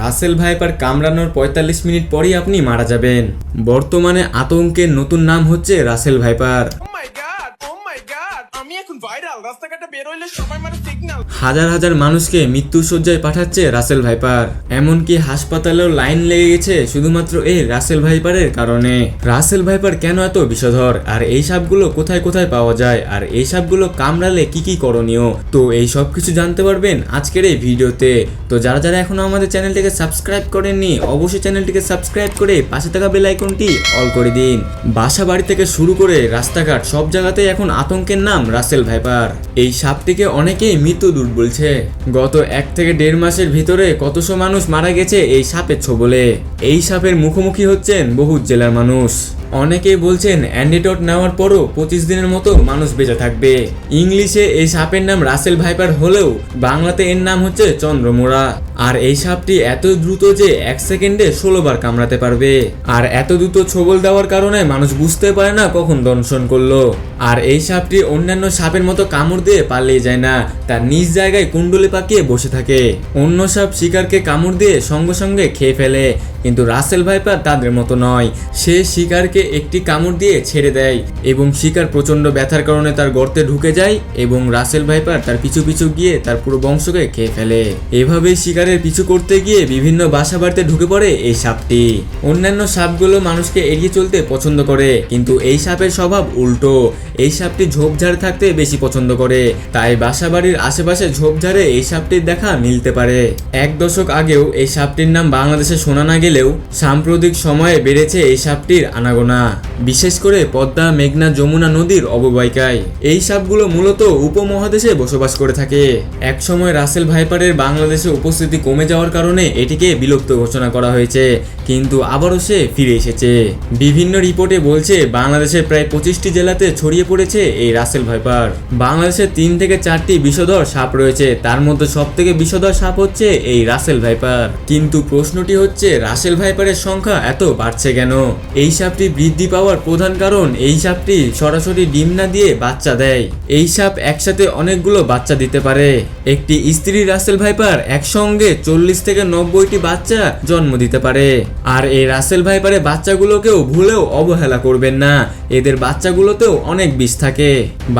Russell viper কামড়ানোর পঁয়তাল্লিশ minute পরই আপনি মারা যাবেন। বর্তমানে আতঙ্কের নতুন নাম হচ্ছে রাসেল ভাইপার। মানে হাজার হাজার মানুষকে মৃত্যুর শয্যায় পাঠাচ্ছে রাসেল ভাইপার। এমনকি হাসপাতালেও লাইন লেগে গেছে শুধুমাত্র এই রাসেল ভাইপারের কারণে। রাসেল ভাইপার কেন এত বিষধর? আর এই সাপগুলো কোথায় কোথায় পাওয়া যায়? আর এই সাপগুলো কামড়ালে কি কি করণীয়? তো এই সব কিছু জানতে পারবেন আজকের এই ভিডিওতে। তো যারা যারা এখনও আমাদের চ্যানেলটিকে সাবস্ক্রাইব করেননি, অবশ্যই চ্যানেলটিকে সাবস্ক্রাইব করে পাশে থাকা বেল আইকনটি অল করে দিন। বাসা বাড়ি থেকে শুরু করে রাস্তাঘাট সব জায়গাতেই এখন আতঙ্কের নাম রাসেল ভাইপার। এই সাপটিকে অনেকেই মৃত্যু দূর বলছে। গত এক থেকে দেড় মাসের ভিতরে কতশো মানুষ মারা গেছে এই সাপের ছোবলে। এই সাপের মুখোমুখি হচ্ছেন বহু জেলার মানুষ। অনেকেই বলছেন অ্যান্টিডট নেওয়ার পরও পঁচিশ দিনের মতো মানুষ বেঁচে থাকবে। ইংলিশে এই সাপের নাম রাসেল ভাইপার হলেও বাংলাতে এর নাম হচ্ছে চন্দ্রমোড়া। আর এই সাপটি এত দ্রুত যে এক সেকেন্ডে ষোলো বার কামড়াতে পারবে। আর এত দ্রুত ছবল দেওয়ার কারণে মানুষ বুঝতে পারে না কখন দংশন করল। আর এই সাপটি অন্যান্য সাপের মতো কামড় দিয়ে পালিয়ে যায় না, তার নিজ জায়গায় কুণ্ডলে পাকিয়ে বসে থাকে। অন্য সাপ শিকারকে কামড় দিয়ে সঙ্গে সঙ্গে খেয়ে ফেলে। কিন্তু রাসেল ভাইপার তাদের মতো নয়। সে শিকারকে একটি কামড় দিয়ে ছেড়ে দেয় এবং শিকার প্রচণ্ড ব্যথার কারণে তার গর্তে ঢুকে যায় এবং রাসেল ভাইপার তার পিছু পিছু গিয়ে তার পুরো বংশকে খেয়ে ফেলে। এভাবেই শিকারের পিছু করতে গিয়ে বিভিন্ন বাসা বাড়িতে ঢুকে পড়ে এই সাপটি। অন্যান্য সাপগুলো মানুষকে এড়িয়ে চলতে পছন্দ করে, কিন্তু এই সাপের স্বভাব উল্টো। এই সাপটি ঝোপঝাড়ে থাকতে বেশি পছন্দ করে, তাই বাসা বাড়ির আশেপাশে ঝোপঝাড়ে এই সাপটির দেখা মিলতে পারে। এক দশক আগেও এই সাপটির নাম বাংলাদেশে শোনা না গেলেও সাম্প্রতিক সময়ে বেড়েছে এই সাপটির আনাগোনা। বিশেষ করে পদ্মা, মেঘনা, যমুনা নদীর অববাহিকায়। এই সাপগুলো মূলত উপমহাদেশে বসবাস করে থাকে। একসময় রাসেল ভাইপারের বাংলাদেশে উপস্থিতি কমে যাওয়ার কারণে এটিকে বিলুপ্ত ঘোষণা করা হয়েছে, কিন্তু আবারও সে ফিরে এসেছে। বিভিন্ন রিপোর্টে বলছে, বাংলাদেশের প্রায় পঁচিশটি জেলাতে ছড়িয়ে পড়েছে এই রাসেল ভাইপার। বাংলাদেশে তিন থেকে চারটি বিষধর সাপ রয়েছে, তার মধ্যে সব থেকে বিষধর সাপ হচ্ছে এই রাসেল ভাইপার। কিন্তু প্রশ্নটি হচ্ছে, রাসেল ভাইপারের সংখ্যা এত বাড়ছে কেন? এই সাপটি বৃদ্ধি পাওয়ার প্রধান কারণ এই সাপটি সরাসরি ডিম না দিয়ে বাচ্চা দেয়। এই সাপ একসাথে অনেকগুলো বাচ্চা দিতে পারে। একটি স্ত্রী রাসেল ভাইপার একসঙ্গে চল্লিশ থেকে নব্বইটি বাচ্চা জন্ম দিতে পারে। আর এই রাসেল ভাইপারের বাচ্চাগুলোকেও ভুলেও অবহেলা করবেন না। এদের বাচ্চাগুলোতেও অনেক বিষ থাকে।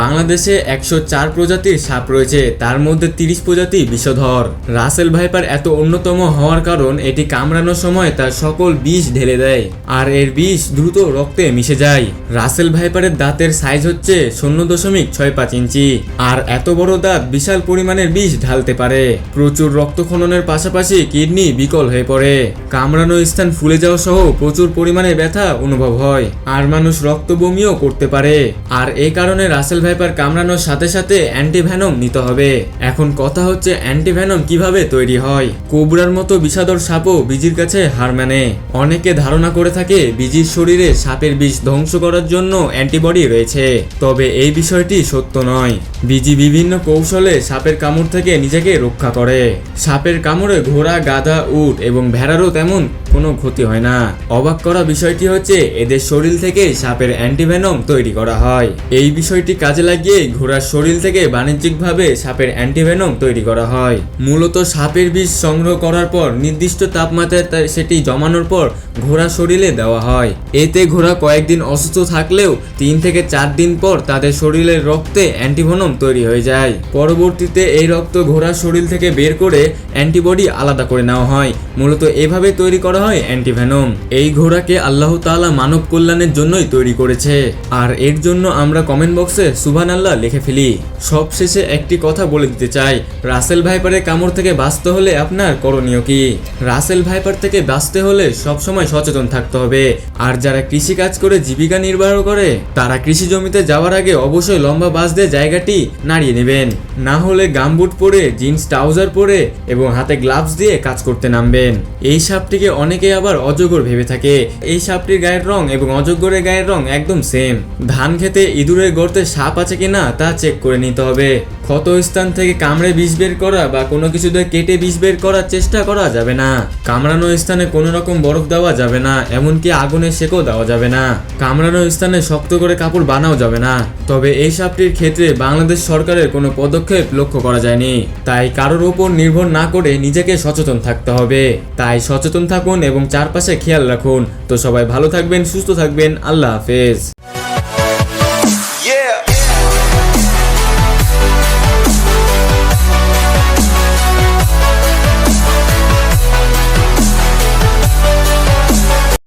বাংলাদেশে একশো চার প্রজাতির সাপ রয়েছে, তার মধ্যে তিরিশ প্রজাতি বিষধর। রাসেল ভাইপার এত অন্যতম হওয়ার কারণ এটি কামড়ানোর সময় তার সকল বিষ ঢেলে দেয়। আর এর বিষ দ্রুত রক্তে মিশে যায়। রাসেল ভাইপারের দাঁতের সাইজ হচ্ছে শূন্য দশমিক ছয় পাঁচ ইঞ্চি। আর এত বড় দাঁত বিশাল পরিমাণের বিষ ঢালতে পারে। প্রচুর রক্তক্ষরণের পাশাপাশি কিডনি বিকল হয়ে পড়ে। কামড়ানো স্থান ফুলে যাওয়া সহ প্রচুর পরিমাণে ব্যথা অনুভব হয়। আর মানুষ রক্ত বমিও করতে পারে। আর এই কারণে রাসেল ভাইপার কামড়ানোর সাথে সাথে অ্যান্টিভ্যানম নিতে হবে। এখন কথা হচ্ছে অ্যান্টিভ্যানম কীভাবে তৈরি হয়। কোবরার মতো বিষাদর সাপও বিজির কাছে হার মানে। অনেকে ধারণা করে থাকে বিজির শরীরে সাপের বিষ ধ্বংস করার জন্য অ্যান্টিবডি রয়েছে। তবে এই বিষয়টি সত্য নয়। বিজি বিভিন্ন কৌশলে সাপের কামড় থেকে নিজেকে রক্ষা করে। সাপের কামড়ে ঘোড়া, গাধা, উট এবং ভেড়ারও তেমন কোনো ক্ষতি হয় না। অবাক করা বিষয়টি হচ্ছে, এদের শরীর থেকে সাপের অ্যান্টিভেনম তৈরি করা হয়। এই বিষয়টি কাজে লাগিয়ে ঘোড়ার শরীর থেকে বাণিজ্যিকভাবে সাপের অ্যান্টিভেনম তৈরি করা হয়। মূলত সাপের বিষ সংগ্রহ করার পর নির্দিষ্ট তাপমাত্রায় সেটি জমানোর পর ঘোড়া শরীরে দেওয়া হয়। এতে ঘোড়া কয়েকদিন অসুস্থ থাকলেও তিন থেকে চার দিন পর তাদের শরীরের রক্তে অ্যান্টিভেনম তৈরি হয়ে যায়। পরবর্তীতে এই রক্ত ঘোড়ার শরীর থেকে বের করে অ্যান্টিবডি আলাদা করে নেওয়া হয়। মূলত এভাবে তৈরি করা হয় অ্যান্টিভেনম। এই ঘোড়াকে আল্লাহ তাআলা মানব কল্যাণের জন্যই তৈরি করেছে। আর এর জন্য আমরা কমেন্ট বক্সে সুবহান আল্লাহ লিখে ফেলি। সবশেষে একটি কথা বলে দিতে চাই। রাসেল ভাইপারের কামড় থেকে বাঁচতে হলে আপনার করণীয় কি? রাসেল ভাইপার থেকে বাঁচতে হলে সবসময় সচেতন থাকতে হবে। আর যারা কৃষি কাজ করে জীবিকা নির্বাহ করে, তারা কৃষি জমিতে যাওয়ার আগে অবশ্যই লম্বা বাস দিয়ে জায়গাটি নাড়িয়ে নেবেন। না হলে গামবুট পরে, জিন্স ট্রাউজার পরে এবং হাতে গ্লাভস দিয়ে কাজ করতে নামবেন। এই সাপটিকে অনেক আবার অজগর ভেবে থাকে। এই সাপটির গায়ের রং এবং অজগরের গায়ের রং একদম সেম ধান খেতে ইঁদুরের গর্তে সাপ আছে কিনা তা চেক করে নিতে হবে। ক্ষত স্থান থেকে কামড়ে বিষ বের করা বা কোনো কিছু দিয়ে কেটে বিষ বের করার চেষ্টা করা যাবে না। কামড়ানো স্থানে কোনো রকম বরফ দেওয়া যাবে না, এমনকি আগুনের শেকও দেওয়া যাবে না। কামড়ানো স্থানে শক্ত করে কাপড় বানাও যাবে না। তবে এই সাপটির ক্ষেত্রে বাংলাদেশ সরকারের কোনো পদক্ষেপ লক্ষ্য করা যায়নি। তাই কারোর উপর নির্ভর না করে নিজেকে সচেতন থাকতে হবে। তাই সচেতন থাকুন এবং চারপাশে খেয়াল রাখুন। তো সবাই ভালো থাকবেন, সুস্থ থাকবেন। আল্লাহ হাফেজ।